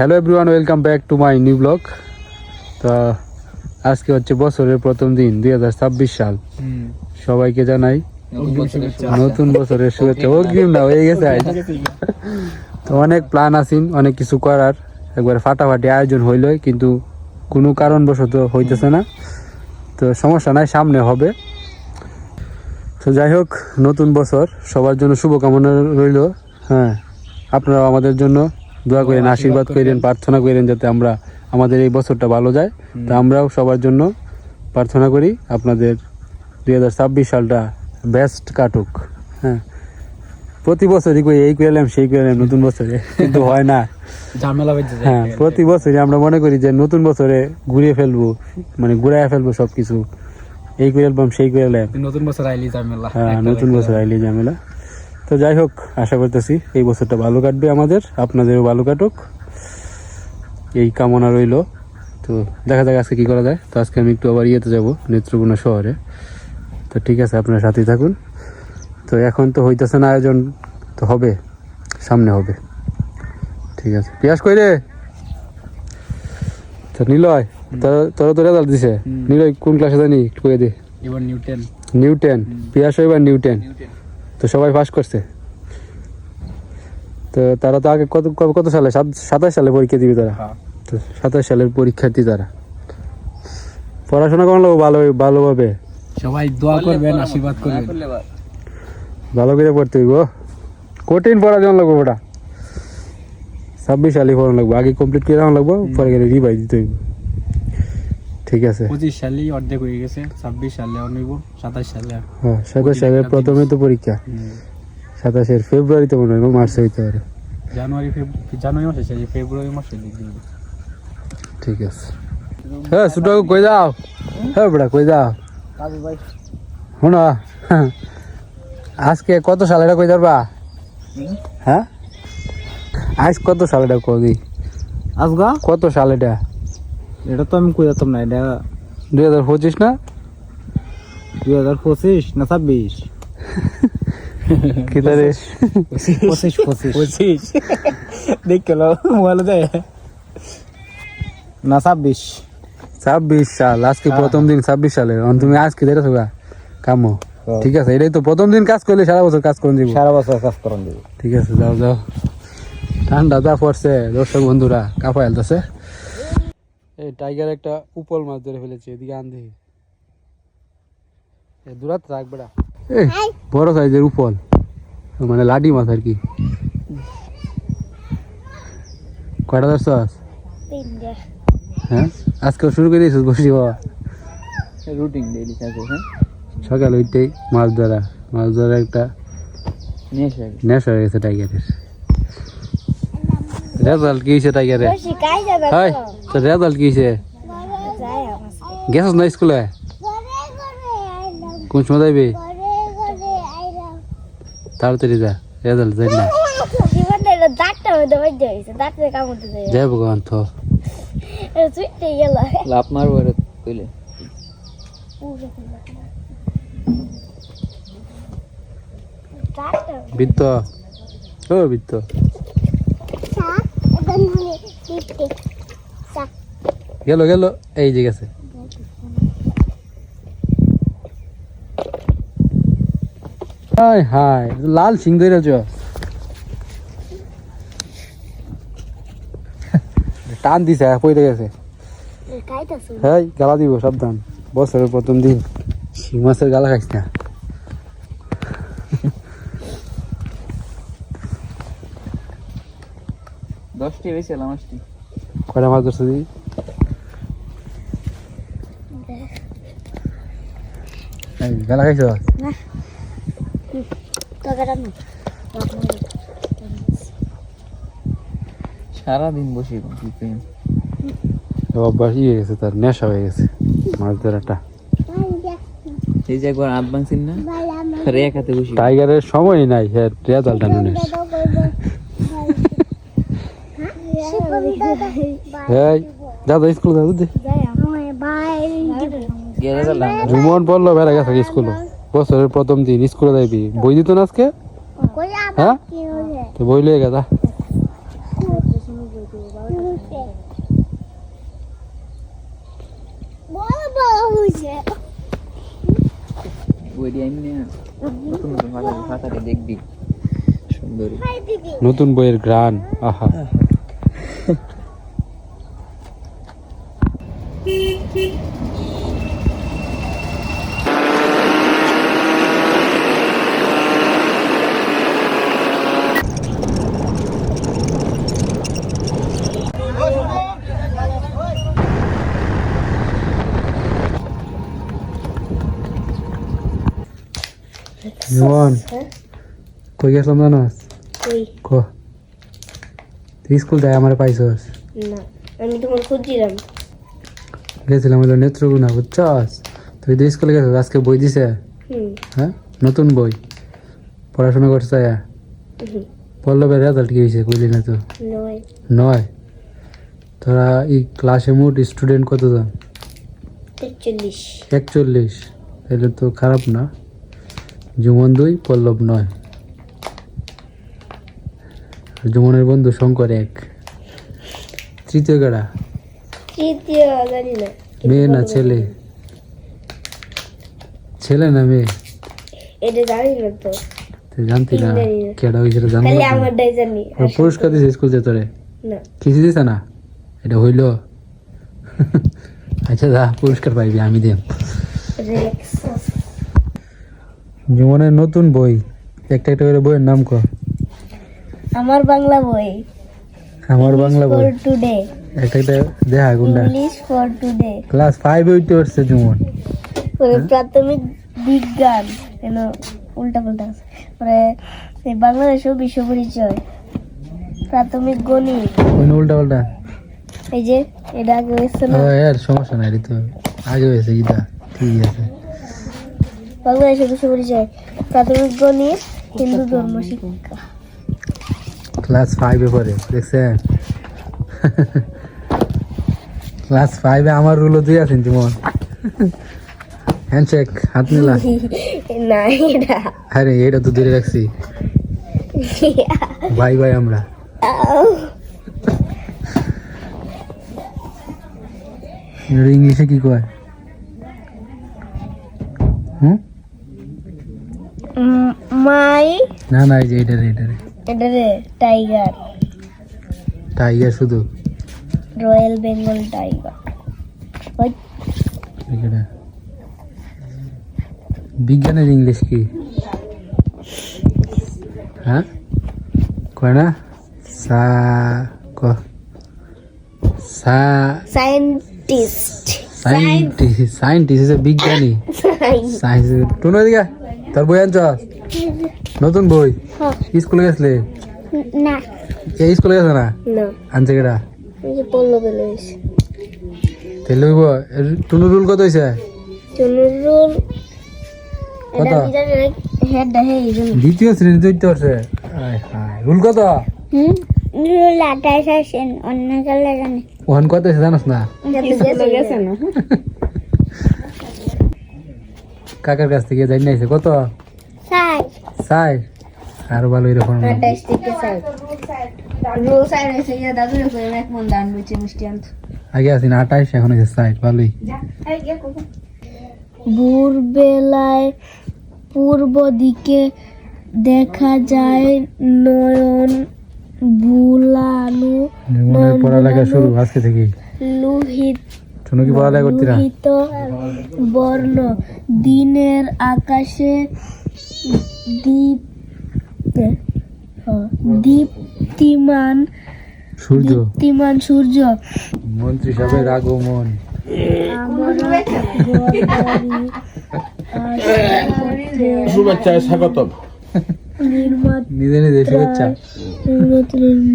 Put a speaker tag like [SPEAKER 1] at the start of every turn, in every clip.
[SPEAKER 1] Hello everyone welcome back to my new blog তো আজকে হচ্ছে বছরের প্রথম দিন দুই হাজার ছাব্বিশ সাল। সবাইকে জানাই নতুন বছরের শুভেচ্ছা। অগ্রিম না হয়ে গেছে। তো অনেক প্ল্যান আছেন অনেক কিছু করার। একবার ফাটাফাটি আয়োজন হইলই কিন্তু কোনো কারণবশত হইতেছে না। তো সমস্যা নাই সামনে হবে। তো যাই হোক নতুন বছর সবার জন্য শুভকামনা রইল। হ্যাঁ আপনারাও আমাদের জন্য দোয়া করেন আশীর্বাদ করেন। প্রার্থনা করেন যাতে আমরা আমাদের এই বছরটা ভালো যায়। তা আমরাও সবার জন্য প্রার্থনা করি আপনাদের দুই হাজার ছাব্বিশ সালটা বেস্ট কাটুক। হ্যাঁ। প্রতি বছরই কই এই কইলাম সেই কইলাম নতুন বছরে। কিন্তু হয় না।
[SPEAKER 2] ঝামেলা
[SPEAKER 1] হ্যাঁ প্রতি বছরই আমরা মনে করি যে নতুন বছরে ঘুরিয়ে ফেলব মানে ঘুরাইয়া ফেলব সব কিছু এই করে সেই করে
[SPEAKER 2] নতুন বছর আইলি ঝামেলা।
[SPEAKER 1] হ্যাঁ নতুন বছর আইলি ঝামেলা। তো যাই হোক আশা করতেছি এই বছরটা ভালো কাটবে আমাদের আপনাদেরও ভালো কাটুক। এই কামনা রইল। তো দেখা যাক আজকে কি করা যায়। তো আজকে আমি একটু আবার ইয়েতে যাব নেত্রকোনা শহরে। তো ঠিক আছে আপনার সাথেই থাকুন। তো এখন তো হইতেছে না আয়োজন তো হবে সামনে হবে। ঠিক আছে। পিয়াস কই রে? তো নিলয় তোর তোর তো রেজাল্ট দিছে। নিলয় কোন ক্লাসে জানি? একটু কয়ে দে।
[SPEAKER 2] এবার নিউটেন
[SPEAKER 1] নিউ টেন পিয়াস এবার নিউ টেন তো সবাই পাস করছে। তো তারা তো আগে কত কত- কত সালে? সাত- সাতাশ সালে পরীক্ষা দিবে তারা।
[SPEAKER 2] হ্যাঁ।
[SPEAKER 1] তো সাতাশ সালের পরীক্ষার্থী তারা। পড়াশোনা করানো লাগবে ভালো ভালোভাবে।
[SPEAKER 2] সবাই দোয়া করবেন আশীর্বাদ করবেন।
[SPEAKER 1] ভালো করে পড়তে হইব। কঠিন পড়া যেমন লাগবে ওটা। ছাব্বিশ সালে পড়ানো লাগবো। আগে কমপ্লিট করে লাগবো পরে গেলে রিভাইজ দিতে হইব। ঠিক আছে।
[SPEAKER 2] পঁচিশ সালেই অর্ধেক হয়ে গেছে ছাব্বিশ সালে অনিব সাতাশ সালে।
[SPEAKER 1] হ্যাঁ সাতাশ সালের প্রথমে তো পরীক্ষা। সাতাশের ফেব্রুয়ারিতে মনে হয় মার্চে হইতে পারে।
[SPEAKER 2] জানুয়ারি জানুয়ারি মাসে শেষ ফেব্রুয়ারি মাসে
[SPEAKER 1] ঠিক আছে। হ্যাঁ সুটো কই যাও? হ্যাঁ বেটা কই যাও?
[SPEAKER 2] ভাই।
[SPEAKER 1] শোনো আজকে কত সাল এটা কই যাবা হ্যাঁ? আজ কত সাল এটা কই
[SPEAKER 2] আজগা?
[SPEAKER 1] কত সাল এটা
[SPEAKER 2] এটা তো আমি কই যেতাম না এটা
[SPEAKER 1] দুই হাজার পঁচিশ না?
[SPEAKER 2] দুই হাজার পঁচিশ না ছাব্বিশ?
[SPEAKER 1] কি তারে
[SPEAKER 2] পঁচিশ পঁচিশ পঁচিশ। দেখ গেল মোবাইল দেয় না ছাব্বিশ।
[SPEAKER 1] ছাব্বিশ সাল আজকে
[SPEAKER 2] হ্যাঁ।
[SPEAKER 1] প্রথম দিন ছাব্বিশ সালে। তুমি আজকে কামো। ঠিক আছে এটাই তো প্রথম দিন কাজ করলে সারা বছর কাজ করে দিব।
[SPEAKER 2] সারা বছর কাজ করান
[SPEAKER 1] ঠিক আছে যাও যাও। ঠান্ডা যা পড়ছে দর্শক বন্ধুরা কাপা হেলতেছে এই টাইগার একটা উপল মাছ ধরে ফেলেছে এদিকে আন দেখি। এ দূরাত রাখ বেড়া বড় সাইজের উপল। মানে লাডি মাছ আর কি। কয়টা ধরছস হ্যাঁ? আজকে শুরু করে দিয়েছিস বসি বাবা।
[SPEAKER 2] রুটিন ডেইলি হ্যাঁ?
[SPEAKER 1] সকাল ওইটাই মাছ ধরা। মাছ ধরা একটা নেশা। হয়ে গেছে টাইগারের রেজাল্ট কি হয়েছে তো। রেজাল্ট কি হয়েছে গেছস না স্কুলে? কোন সময় যাইবি তাড়াতাড়ি যা রেজাল্ট যাই না যাইব গান তো
[SPEAKER 2] লাভ মারবো রে কইলে
[SPEAKER 1] বৃত্ত ও বৃত্ত গেল গেল। এই যে গেছে। হাই হাই লাল সিং ধরেছ টান দিছে পড়ে গেছে। হ্যাঁ গালা দিব সাবধান। বছরের প্রথম দিন। শিং মাছের গালা খাইস না।
[SPEAKER 2] লামাসটি
[SPEAKER 1] কয়টা মাছ ধরছে দিদি? গালা খাইছ?
[SPEAKER 2] সারাদিন বসে
[SPEAKER 1] অভ্যাস ইয়ে গেছে তার নেশা হয়ে গেছে মাছ ধরাটা।
[SPEAKER 2] এই যে একবার ভাঙছেন না রে খাতে বসি।
[SPEAKER 1] টাইগারের সময় নাই হ্যাঁ রেজাল্ট টানুনের যা যা স্কুল যা বুঝলি? জুমন পড়ল বেড়া গেছে স্কুল? বছরের প্রথম দিন স্কুলে যাইবি। বই দিত না আজকে? হ্যাঁ? তো বই লিয়ে গেছা
[SPEAKER 3] দিদি
[SPEAKER 1] নতুন বইয়ের গ্রান আহা। জীবন কই গেছিলাম জানাস
[SPEAKER 3] কই
[SPEAKER 1] ক তুই স্কুল যায় আমার পাইছস?
[SPEAKER 3] না আমি তোমার খুঁজছিলাম।
[SPEAKER 1] গেছিলাম হলো নেত্রগুনা বুঝছস? তুই তো স্কুলে গেছিস আজকে বই দিছে? হ্যাঁ? নতুন বই। পড়াশোনা করছে। পল্লবের রেজাল্ট কি হয়েছে কইলি না তো?
[SPEAKER 3] নয়।
[SPEAKER 1] তোরা এই ক্লাসে মোট স্টুডেন্ট কতজন?
[SPEAKER 3] তেচল্লিশ
[SPEAKER 1] একচল্লিশ। তাহলে তো খারাপ না। জুমন দুই পল্লব নয়। জুমনের বন্ধু শঙ্কর এক। তৃতীয় গাড়া।
[SPEAKER 3] তৃতীয় জানি না।
[SPEAKER 1] মেয়ে না ছেলে? ছেলে না মেয়ে?
[SPEAKER 3] এটা জানি না তো।
[SPEAKER 1] জানতি কেডা হয়েছিল
[SPEAKER 3] জানি।
[SPEAKER 1] পুরস্কার দিছে স্কুল যে তোরে? কিছু দিছে না? এটা হইল? আচ্ছা পুরস্কার পাইবি আমি জীবনের নতুন বই। একটা একটা করে বইয়ের নাম কর।
[SPEAKER 3] আমার বাংলা বই।
[SPEAKER 1] আমার বাংলা বই?
[SPEAKER 3] টুডে
[SPEAKER 1] একটা একটা দেখা গুন্ডা।
[SPEAKER 3] English for today
[SPEAKER 1] class five উঠতে পারছে জুমন
[SPEAKER 3] পরে প্রাথমিক বিজ্ঞান কেন উল্টা পাল্টা আছে। পরে এই বাংলাদেশেও বিশ্ব পরিচয় প্রাথমিক গণিত।
[SPEAKER 1] কোন উল্টা পাল্টা।
[SPEAKER 3] এই যে এটা আগে হয়েছে না?
[SPEAKER 1] ও এর সমস্যা নাই তো আগে হয়েছে গীতা ঠিক আছে।
[SPEAKER 3] বাংলাদেশের বিশ্ব পরিচয় প্রাথমিক গণিত হিন্দু ধর্ম শিক্ষা।
[SPEAKER 1] ক্লাস ফাইভে পড়ে দেখছেন? ক্লাস ফাইভে আমার রুলও দুই আছেন জীবন হ্যান্ডশেক হাত নিলা
[SPEAKER 3] না এটা।
[SPEAKER 1] আরে এটা তো দূরে রাখছি। বাই বাই আমরা। ইংলিশে কি কয়? হুম?
[SPEAKER 3] মাই।
[SPEAKER 1] না না এই যে এটারে এটারে
[SPEAKER 3] এটা রে টাইগার।
[SPEAKER 1] টাইগার শুধু?
[SPEAKER 3] Royal Bengal tiger. ওই
[SPEAKER 1] এটা বিজ্ঞানের ইংলিশ কি? হ্যাঁ? কয় না? সা ক। সা
[SPEAKER 3] সায়েন্টিস্ট।
[SPEAKER 1] সাইন্টিস্ট সাইন্টিস্ট বিজ্ঞানী। সায়েন্স টুনো দিকে তোর বই আনছ? নতুন বই? স্কুলে গেছলে?
[SPEAKER 3] না।
[SPEAKER 1] এই স্কুলে গেছে না?
[SPEAKER 3] না।
[SPEAKER 1] আনছে কেটা
[SPEAKER 3] এই যে পল্ল বেলোইছে
[SPEAKER 1] তেলে হইব টুনু রুল কত হয়েছে
[SPEAKER 3] চনুরুল
[SPEAKER 1] কত?
[SPEAKER 3] এটা কি জানি না হেডটা হে এই জন্য।
[SPEAKER 1] দ্বিতীয় শ্রেণি করছে আয় রুল কত?
[SPEAKER 3] হুম? রুল আঠাশ আসেন অন্য কালে জানে।
[SPEAKER 1] ওখান কত হয়েছে জানাস না?
[SPEAKER 3] না?
[SPEAKER 1] কাকার কাছ থেকে জানি নাইছে কত?
[SPEAKER 3] সাই
[SPEAKER 1] চাই আরও ভালো এরকম
[SPEAKER 3] থেকে ইয়া দাদু এক মন দান মিষ্টি আনত।
[SPEAKER 1] আগে এখন হয়েছে ভালোই।
[SPEAKER 3] পূর্ব দিকে দেখা যায় নয়ন বুলানো
[SPEAKER 1] পড়ালেখা শুরু আজকে থেকে
[SPEAKER 3] লোহিত
[SPEAKER 1] শুনো কি পড়ালেখা করতি
[SPEAKER 3] বর্ণ দিনের আকাশে দীপ হ্যাঁ, দীপ্তিমান
[SPEAKER 1] সূর্য।
[SPEAKER 3] দীপ্তিমান সূর্য।
[SPEAKER 1] মন্ত্রী সাহেবের আগমন
[SPEAKER 4] শুভেচ্ছা স্বাগতম।
[SPEAKER 1] নিজে নিজে শুভেচ্ছা।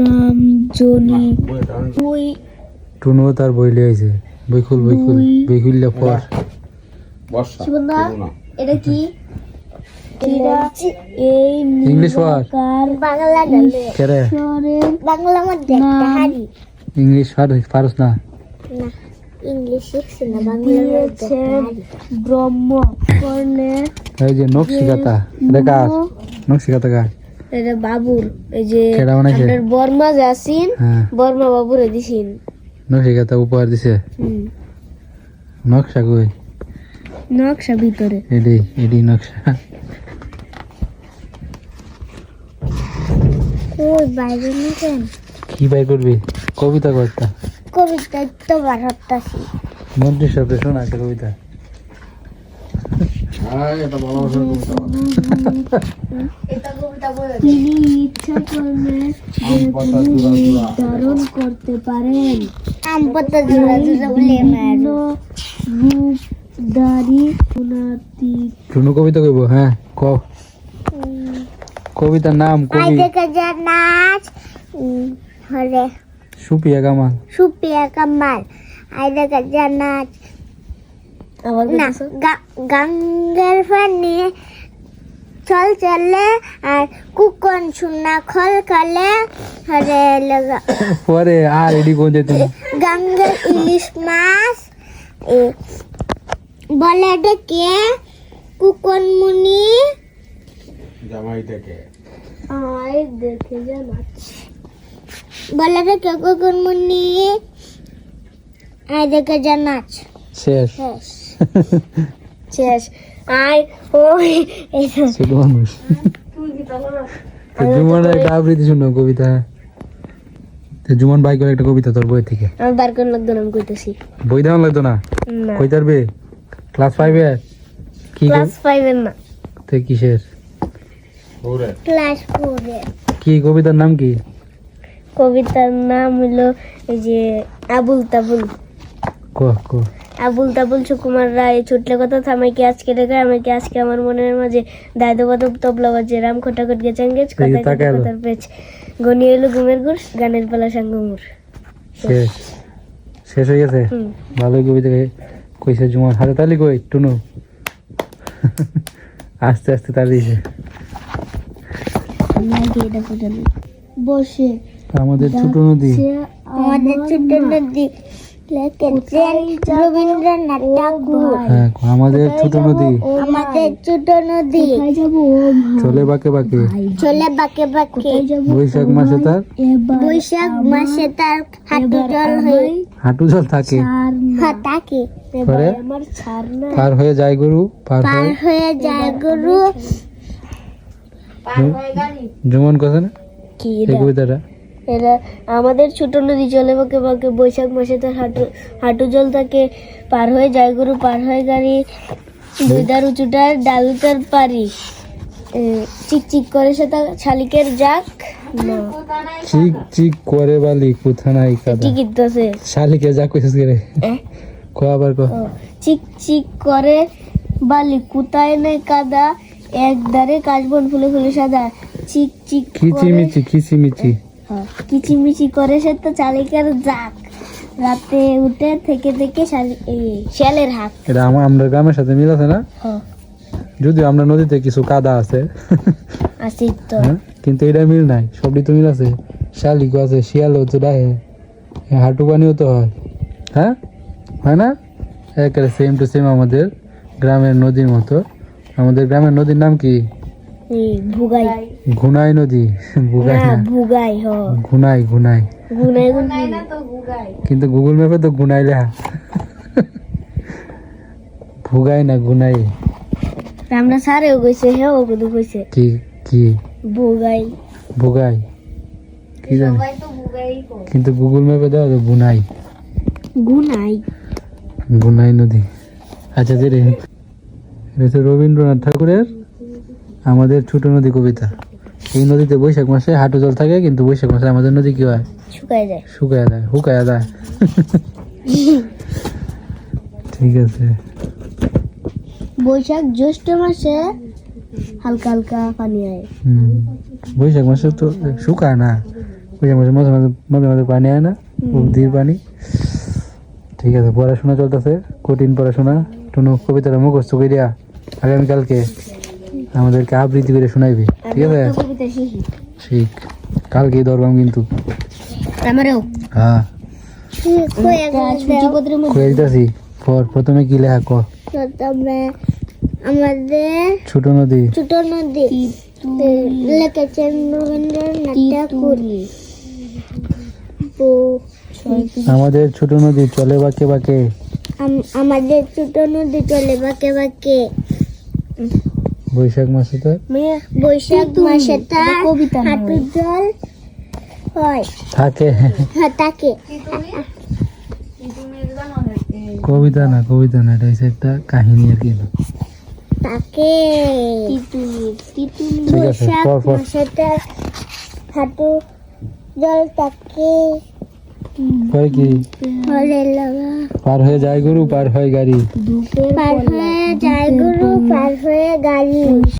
[SPEAKER 3] নাম জনি। তুই
[SPEAKER 1] টুনুও তার বই লিয়েছে। বই খুল বই খুল বই খুললে পর
[SPEAKER 4] বর্ষা
[SPEAKER 3] এটা কি? এই
[SPEAKER 1] ইংলিশ ওয়ার্ড
[SPEAKER 3] কার বাংলা
[SPEAKER 1] কেরে?
[SPEAKER 3] বাংলা মধ্যে হারি
[SPEAKER 1] ইংলিশ পার- পারস না।
[SPEAKER 3] না ইংলিশ শিখছে না বাংলা দিয়েছেন ব্রহ্ম কর্ণে
[SPEAKER 1] এই যে এটা
[SPEAKER 3] বাবুর এই যে? আপনার বর্মা যাসিন
[SPEAKER 1] হ্যাঁ।
[SPEAKER 3] বর্মা বাবুরে দিছিন।
[SPEAKER 1] নকশিকাতা উপহার দিছে।
[SPEAKER 3] হুম।
[SPEAKER 1] নকশা কই?
[SPEAKER 3] নকশা ভিতরে।
[SPEAKER 1] এডি এডি নকশা।
[SPEAKER 3] ওই বাইরে নিতেন
[SPEAKER 1] কি বাই করবি? কবিতা কর্তা
[SPEAKER 3] কবিতা তো বাড়াতাছি
[SPEAKER 1] মন্ত্রীর সাথে শোনা একটা কবিতা।
[SPEAKER 4] হ্যাঁ এটা
[SPEAKER 3] তিনি ইচ্ছা করলে ধারণ করতে পারেন। দাড়ি
[SPEAKER 1] কবিতা কইব হ্যাঁ ক? কবিতার নাম কবি
[SPEAKER 3] দেখে নাচ হরে
[SPEAKER 1] সুপিয়া কামাল।
[SPEAKER 3] সুপিয়া কামাল আই দেখে যে নাচ। না গা- গাঙ্গের চল চলে আর কুকন শুনা খল কালে হরে লগা।
[SPEAKER 1] পরে আর এডি কোন যেত
[SPEAKER 3] গাঙ্গের ইলিশ মাছ বলে ডেকে কুকন মুনি।
[SPEAKER 4] জামাই থেকে
[SPEAKER 3] আয় দেখে যা নাচ বলে ডেকে কুকন মুনি আয় দেখে যা নাচ
[SPEAKER 1] শেষ।
[SPEAKER 3] শেষ। আয় ওই
[SPEAKER 1] ছোট মানুষ। জুমন একটা আবৃত্তি শুনো কবিতা। তো জুমন ভাই করে একটা কবিতা তোর বই থেকে।
[SPEAKER 3] আমার বার করে লাগতো না আমি কইতেছি।
[SPEAKER 1] বই দেওয়া লাগতো না? কই তারবে ক্লাস ফাইভে কি
[SPEAKER 3] ক্লাস ফাইভের না।
[SPEAKER 1] তো কিসের?
[SPEAKER 3] ক্লাস ফোরে।
[SPEAKER 1] কি কবিতার নাম কি?
[SPEAKER 3] কবিতার নাম হলো এই যে আবুল তাবুল।
[SPEAKER 1] ক ক।
[SPEAKER 3] আবুল তাবুল সুকুমার রায় ছুটলে কথা থামাইকে আজকে রেখে আমাকে আজকে আমার মনের মাঝে। দায়দ কত তবলা বাজে রাম খটাখট গেছেন গেছ কথা কথার পেছ। গনি এলো ঘুমের গুড় গানের পালা সাঙ্গমুর
[SPEAKER 1] শেষ। শেষ হয়ে গেছে? ভালোই কবিতা কইছে জুমন হাতে তালি কই টুনু? আস্তে আস্তে তালি
[SPEAKER 3] বসে।
[SPEAKER 1] আমাদের ছোট নদী।
[SPEAKER 3] আমাদের ছোট নদী। লিখেছেন রবীন্দ্রনাথ ঠাকুর।
[SPEAKER 1] আমাদের ছোট নদী।
[SPEAKER 3] আমাদের ছোট নদী।
[SPEAKER 1] চলে বাকে বাঁকে।
[SPEAKER 3] চলে বাকে বাকে।
[SPEAKER 1] বৈশাখ মাসে তার?
[SPEAKER 3] বৈশাখ মাসে তার হাঁটু জল হয়ে
[SPEAKER 1] হাঁটু জল থাকে।
[SPEAKER 3] হ্যাঁ, থাকে।
[SPEAKER 1] পরে হয়ে যায় গরু পার হয়ে
[SPEAKER 3] যায় গরু।
[SPEAKER 1] জুমন কথা না?
[SPEAKER 3] কি
[SPEAKER 1] এই কবিতাটা?
[SPEAKER 3] এরা আমাদের ছোট নদী চলে বাকে বাকে বৈশাখ মাসে তার হাঁটু হাঁটু জল থাকে পার হয়ে যায় গরু পার হয়ে গাড়ি দুই দার উঁচুটার ডাল তার পারি এ, চিক চিক করে সে তার শালিকের জাক। না।
[SPEAKER 1] চিক চিক করে বালি কোথা নাই কাদা।
[SPEAKER 3] টিকিট দোষে
[SPEAKER 1] শালিকে যা কইছিস রে? ক আবার ক।
[SPEAKER 3] চিক চিক করে বালি কুতায় নেই কাদা। এক দারে কাশবন ফুলে ফুলে সাদা চিক চিক
[SPEAKER 1] খিচি
[SPEAKER 3] করে
[SPEAKER 1] মিচি খিচি মিচি।
[SPEAKER 3] হ্যাঁ, কিচিমিচি করে সে তো চালিকার জাক। রাতে উঠে থেকে থেকে শিয়ালের হাত।
[SPEAKER 1] এটা আমার আমরা গ্রামের সাথে মিল আছে না?
[SPEAKER 3] হ্যাঁ,
[SPEAKER 1] যদিও আমরা নদীতে কিছু কাদা আছে।
[SPEAKER 3] আসি তো।
[SPEAKER 1] হ্যাঁ কিন্তু এটা মিল নাই। সবই তো মিল আছে। শালিকও আছে শিয়ালও তো ডাহে হাঁটু পানিও তো হয়। হ্যাঁ? হয় না? একেবারে সেম টু সেম আমাদের গ্রামের নদীর মতো। আমাদের গ্রামের নদীর নাম কি?
[SPEAKER 3] ভুগাই।
[SPEAKER 1] ঘুনাই নদী ভুগাই
[SPEAKER 3] না ভুগাই হ।
[SPEAKER 1] ঘুনাই ঘুনাই।
[SPEAKER 3] গুনাই গুনাই
[SPEAKER 1] কিন্তু গুগল ম্যাপে তো গুনাই লেখা। ভুগাই না গুনাই
[SPEAKER 3] আমরা সারেও কইছে হে ও কদু কইছে।
[SPEAKER 1] কি কি?
[SPEAKER 3] ভুগাই।
[SPEAKER 1] ভুগাই। কি জানি? কিন্তু গুগল ম্যাপে দেওয়া তো গুনাই
[SPEAKER 3] গুনাই
[SPEAKER 1] গুনাই নদী। আচ্ছা যে রে এটা হচ্ছে রবীন্দ্রনাথ ঠাকুরের আমাদের ছোট নদী কবিতা। এই নদীতে বৈশাখ মাসে হাঁটু জল থাকে কিন্তু বৈশাখ মাসে আমাদের নদী কি হয়?
[SPEAKER 3] শুকায় যায়।
[SPEAKER 1] শুকায় যায় ঠিক আছে।
[SPEAKER 3] বৈশাখ জ্যৈষ্ঠ মাসে হালকা হালকা পানি হয়
[SPEAKER 1] বৈশাখ মাসে তো শুকায় না। বৈশাখ মাসে মাঝে মাঝে মাঝে মাঝে পানি হয় না উর্দির পানি। ঠিক আছে পড়াশোনা চলতেছে কঠিন পড়াশোনা। টুনু কবিতাটা মুখস্থ করিয়া আগামীকালকে আমাদেরকে আবৃত্তি করে শোনাইবি। ঠিক আছে? ঠিক কালকে ধরবাম কিন্তু। হ্যাঁ। পর প্রথমে কি লেখা ক
[SPEAKER 3] প্রথমে আমাদের
[SPEAKER 1] ছোট নদী।
[SPEAKER 3] ছোট নদী।
[SPEAKER 5] লিখেছেন
[SPEAKER 1] আমাদের ছোট নদী চলে বাঁকে বাঁকে।
[SPEAKER 5] আমাদের ছোট নদী চলে বাঁকে বাঁকে।
[SPEAKER 1] বৈশাখ মাসে তো?
[SPEAKER 5] বৈশাখ মাসে তার জল হয়।
[SPEAKER 1] থাকে।
[SPEAKER 5] হ্যাঁ তাকে
[SPEAKER 1] কবিতা না কবিতা না এটা হচ্ছে একটা কাহিনী আর কি।
[SPEAKER 5] তাকে। বৈশাখ। মাসে তার হাঁটু জল তাকে
[SPEAKER 1] হয় কি? পার হয়ে যায় গরু, পার হয় গাড়ি।
[SPEAKER 5] পার হয়ে যায় গরু, পার হয়ে গাড়ি।